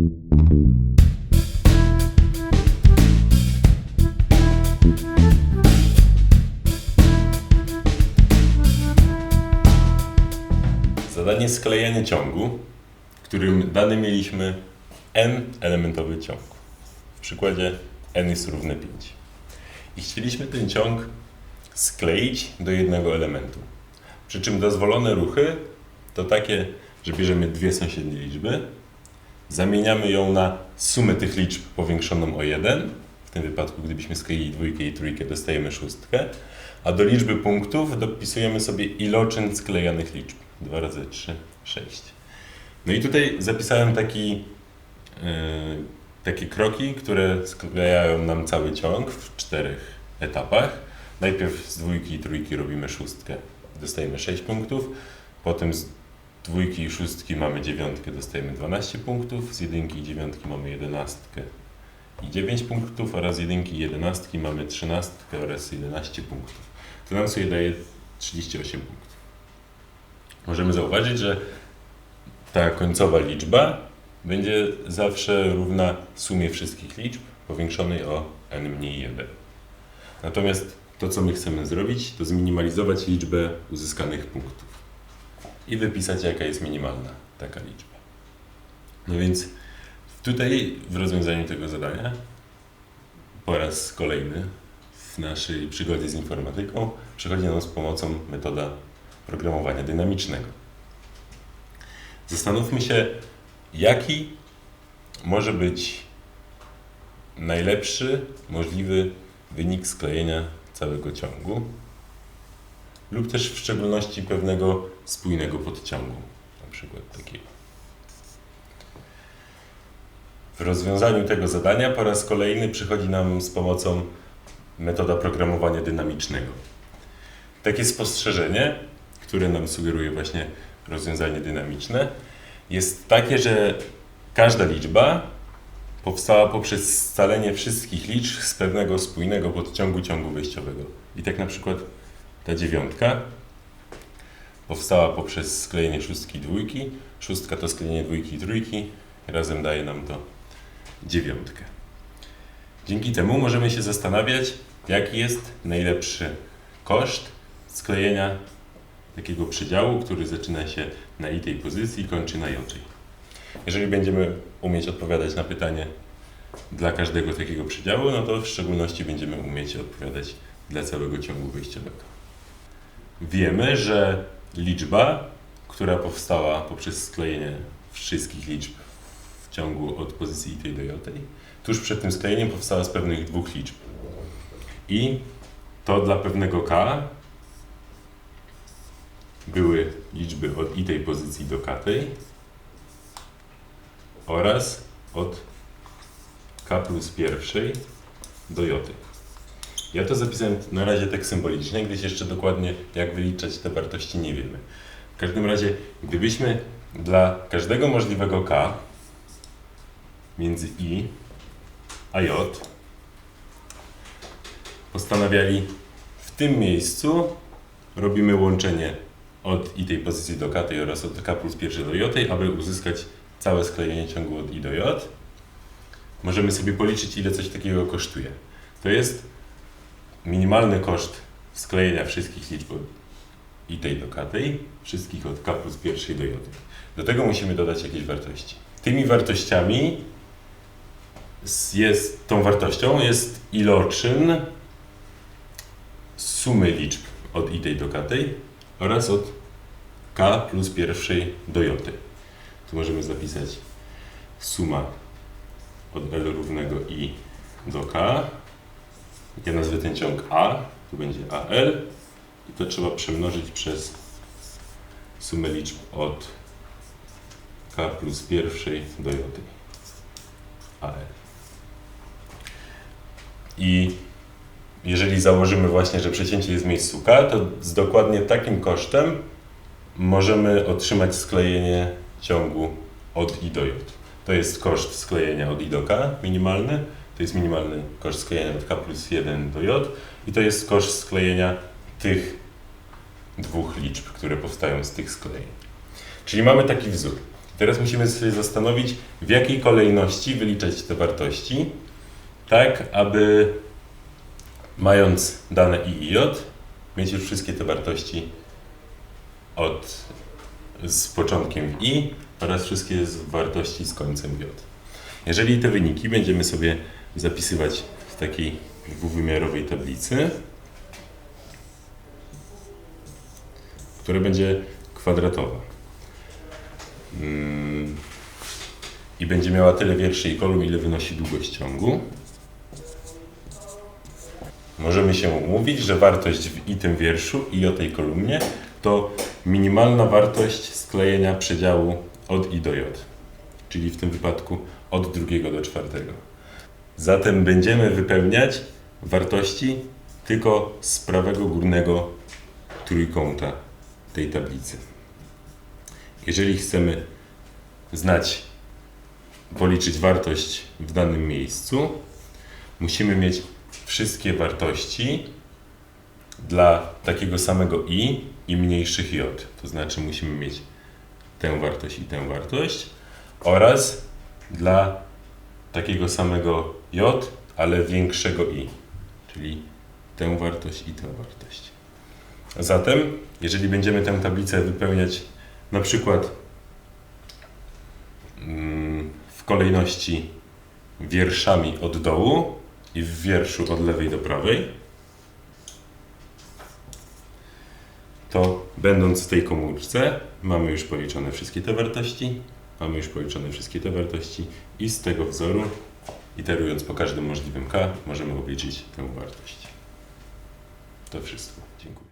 Zadanie sklejenie ciągu, w którym dany mieliśmy n elementowy ciąg. W przykładzie n jest równe 5. I chcieliśmy ten ciąg skleić do jednego elementu. Przy czym dozwolone ruchy to takie, że bierzemy dwie sąsiednie liczby, zamieniamy ją na sumę tych liczb powiększoną o 1. W tym wypadku, gdybyśmy skleili dwójkę i trójkę, dostajemy szóstkę. A do liczby punktów dopisujemy sobie iloczyn sklejanych liczb. 2 razy 3, 6. No i tutaj zapisałem taki, yy, takie kroki, które sklejają nam cały ciąg w czterech etapach. Najpierw z dwójki i trójki robimy szóstkę, dostajemy 6 punktów. Potem z dwójki i szóstki mamy dziewiątkę, dostajemy 12 punktów. Z jedynki i dziewiątki mamy jedenastkę i 9 punktów oraz jedynki i jedenastki mamy trzynastkę oraz 11 punktów. To nam sobie daje 38 punktów. Możemy zauważyć, że ta końcowa liczba będzie zawsze równa sumie wszystkich liczb powiększonej o n mniej 1. Natomiast to, co my chcemy zrobić, to zminimalizować liczbę uzyskanych punktów i wypisać, jaka jest minimalna taka liczba. No więc tutaj w rozwiązaniu tego zadania po raz kolejny w naszej przygodzie z informatyką przychodzi nam z pomocą metoda programowania dynamicznego. Zastanówmy się, jaki może być najlepszy możliwy wynik sklejenia całego ciągu lub też w szczególności pewnego spójnego podciągu, na przykład takiego. W rozwiązaniu tego zadania po raz kolejny przychodzi nam z pomocą metoda programowania dynamicznego. Takie spostrzeżenie, które nam sugeruje właśnie rozwiązanie dynamiczne, jest takie, że każda liczba powstała poprzez scalenie wszystkich liczb z pewnego spójnego podciągu ciągu wejściowego. I tak na przykład ta dziewiątka powstała poprzez sklejenie szóstki i dwójki, szóstka to sklejenie dwójki i trójki, razem daje nam to dziewiątkę. Dzięki temu możemy się zastanawiać, jaki jest najlepszy koszt sklejenia takiego przedziału, który zaczyna się na i tej pozycji i kończy na j. Jeżeli będziemy umieć odpowiadać na pytanie dla każdego takiego przedziału, no to w szczególności będziemy umieć odpowiadać dla całego ciągu wyjściowego. Wiemy, że liczba, która powstała poprzez sklejenie wszystkich liczb w ciągu od pozycji tej do j, tuż przed tym sklejeniem powstała z pewnych dwóch liczb. I to dla pewnego k były liczby od i tej pozycji do k tej oraz od k plus pierwszej do j. Ja to zapisałem na razie tak symbolicznie, gdyż jeszcze dokładnie jak wyliczać te wartości nie wiemy. W każdym razie, gdybyśmy dla każdego możliwego k między i a j postanawiali w tym miejscu robimy łączenie od i tej pozycji do k tej oraz od k plus pierwszej do j, aby uzyskać całe sklejenie ciągu od i do j. Możemy sobie policzyć, ile coś takiego kosztuje. To jest minimalny koszt sklejenia wszystkich liczb i tej do k tej, wszystkich od k plus pierwszej do j. Do tego musimy dodać jakieś wartości. Tymi wartościami jest, tą wartością jest iloczyn sumy liczb od i tej do k tej oraz od k plus pierwszej do j. Tu możemy zapisać suma od L równego i do k. Ja nazwę ten ciąg A, tu będzie AL i to trzeba przemnożyć przez sumę liczb od k plus pierwszej do j. AL. I jeżeli założymy właśnie, że przecięcie jest w miejscu k, to z dokładnie takim kosztem możemy otrzymać sklejenie ciągu od i do j. To jest koszt sklejenia od i do k minimalny, to jest minimalny koszt sklejenia od k plus 1 do j i to jest koszt sklejenia tych dwóch liczb, które powstają z tych sklejeń. Czyli mamy taki wzór. Teraz musimy sobie zastanowić, w jakiej kolejności wyliczać te wartości, tak aby mając dane i i j, mieć już wszystkie te wartości od, z początkiem i oraz wszystkie wartości z końcem j. Jeżeli te wyniki będziemy sobie zapisywać w takiej dwuwymiarowej tablicy, która będzie kwadratowa. Mm, I będzie miała tyle wierszy i kolumn, ile wynosi długość ciągu. Możemy się umówić, że wartość w i tym wierszu i o tej kolumnie to minimalna wartość sklejenia przedziału od i do j, czyli w tym wypadku od drugiego do czwartego. Zatem będziemy wypełniać wartości tylko z prawego górnego trójkąta tej tablicy. Jeżeli chcemy znać, policzyć wartość w danym miejscu, musimy mieć wszystkie wartości dla takiego samego i i mniejszych j. To znaczy musimy mieć tę wartość i tę wartość oraz dla takiego samego j, ale większego i, czyli tę wartość i tę wartość. Zatem, jeżeli będziemy tę tablicę wypełniać na przykład mm, w kolejności wierszami od dołu i w wierszu od lewej do prawej, to będąc w tej komórce mamy już policzone wszystkie te wartości, mamy już policzone wszystkie te wartości i z tego wzoru, iterując po każdym możliwym k, możemy obliczyć tę wartość. To wszystko. Dziękuję.